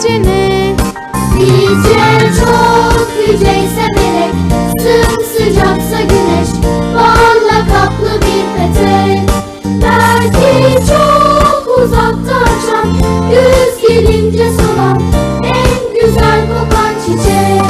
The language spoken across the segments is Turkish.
haydi sizce ne? Bizce çok yüceyse melek Sımsıcaksa güneş Balla kaplı bir petek. Belki çok uzakta açan Güz gelince solan En güzel kokan çiçek.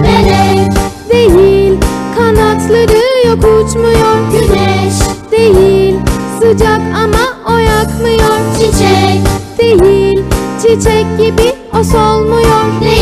Melek, Değil kanatları yok uçmuyor. Güneş, Değil sıcak ama o yakmıyor çiçek çiçek gibi o solmuyor